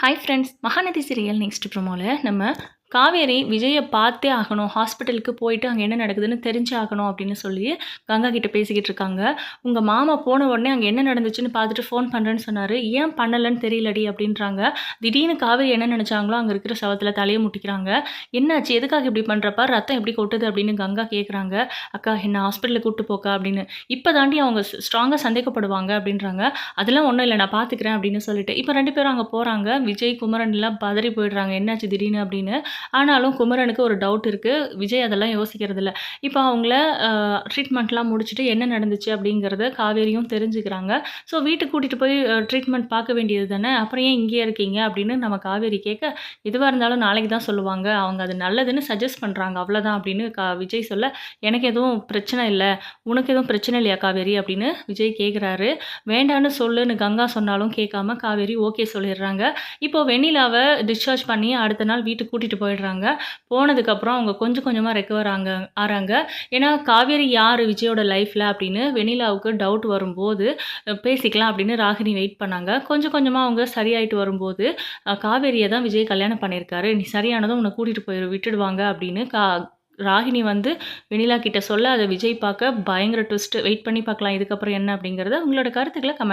Hi friends Mahanadhi serial next ப்ரோமோவில் நம்ம காவேரி விஜயை பார்த்தே ஆகணும். ஹாஸ்பிட்டலுக்கு போயிட்டு அங்கே என்ன நடக்குதுன்னு தெரிஞ்சு ஆகணும் அப்படின்னு சொல்லி கங்கா கிட்ட பேசிக்கிட்டு இருக்காங்க. உங்கள் மாமா போன உடனே அங்கே என்ன நடந்துச்சுன்னு பார்த்துட்டு ஃபோன் பண்ணுறேன்னு சொன்னார். ஏன் பண்ணலைன்னு தெரியலடி அப்படின்றாங்க. திடீர்னு காவேரி என்ன நினச்சாங்களோ அங்கே இருக்கிற சவத்தில் தலையை முட்டிக்கிறாங்க. என்னாச்சு? எதுக்காக இப்படி பண்ணுறப்ப ரத்தம் எப்படி கொட்டுது அப்படின்னு கங்கா கேட்குறாங்க அக்கா என்ன ஹாஸ்பிட்டலுக்கு கூப்பிட்டு போக்கா அப்படின்னு. இப்போ தாண்டி அவங்க ஸ்ட்ராங்காக சந்தேகப்படுவாங்க அப்படின்றாங்க. அதெல்லாம் ஒன்றும் இல்லை நான் பார்த்துக்கிறேன் அப்படின்னு சொல்லிட்டு. இப்போ ரெண்டு பேரும் அங்கே போகிறாங்க விஜய் குமரன் எல்லாம் பதறி போயிடுறாங்க. என்னாச்சு திடீர்னு அப்படின்னு. ஆனாலும் குமரனுக்கு ஒரு டவுட் இருக்குது விஜய் அதெல்லாம் யோசிக்கிறது இல்லை இப்போ அவங்கள ட்ரீட்மெண்ட்லாம் முடிச்சுட்டு என்ன நடந்துச்சு அப்படிங்கிறத காவேரியும் தெரிஞ்சுக்கிறாங்க. ஸோ வீட்டுக்கு கூட்டிகிட்டு போய் ட்ரீட்மெண்ட் பார்க்க வேண்டியது தானே? அப்புறம் ஏன் இங்கேயே இருக்கீங்க? அப்படின்னு நம்ம காவேரி கேட்க எதுவாக இருந்தாலும் நாளைக்கு தான் சொல்லுவாங்க. அவங்க அது நல்லதுன்னு சஜஸ்ட் பண்ணுறாங்க அவ்வளோதான் அப்படின்னு கா விஜய் சொல்ல எனக்கு எதுவும் பிரச்சனை இல்லை. உனக்கு எதுவும் பிரச்சனை இல்லையா காவேரி? அப்படின்னு விஜய் கேட்குறாரு. வேண்டான்னு சொல்லுன்னு கங்கா சொன்னாலும் கேட்காம காவேரி ஓகே சொல்லிடுறாங்க. இப்போ வெண்ணிலாவை டிஸ்சார்ஜ் பண்ணி அடுத்த நாள் வீட்டுக்கு கூட்டிகிட்டு போய் போயிடுறாங்க. போனதுக்கப்புறம் அவங்க கொஞ்சம் கொஞ்சமாக ரெக்கவர் ஆங்க ஆறாங்க. ஏன்னா காவேரி யார்? விஜயோட லைஃப்பில் அப்படின்னு வெனிலாவுக்கு டவுட் வரும்போது பேசிக்கலாம் அப்படின்னு ராகினி வெயிட் பண்ணாங்க. கொஞ்சம் கொஞ்சமாக அவங்க சரியாயிட்டு வரும்போது காவேரியை தான் விஜய் கல்யாணம் பண்ணியிருக்காரு. நீ சரியானதும் உன்னை கூட்டிகிட்டு போய் விட்டுடுவாங்க அப்படின்னு கா ராகினி வந்து வெண்ணிலா கிட்ட சொல்ல அதை விஜய் பார்க்க பயங்கர ட்விஸ்ட் வெயிட் பண்ணி பார்க்கலாம் இதுக்கப்புறம் என்ன அப்படிங்கிறத உங்களோட கருத்துக்களை கமெண்ட்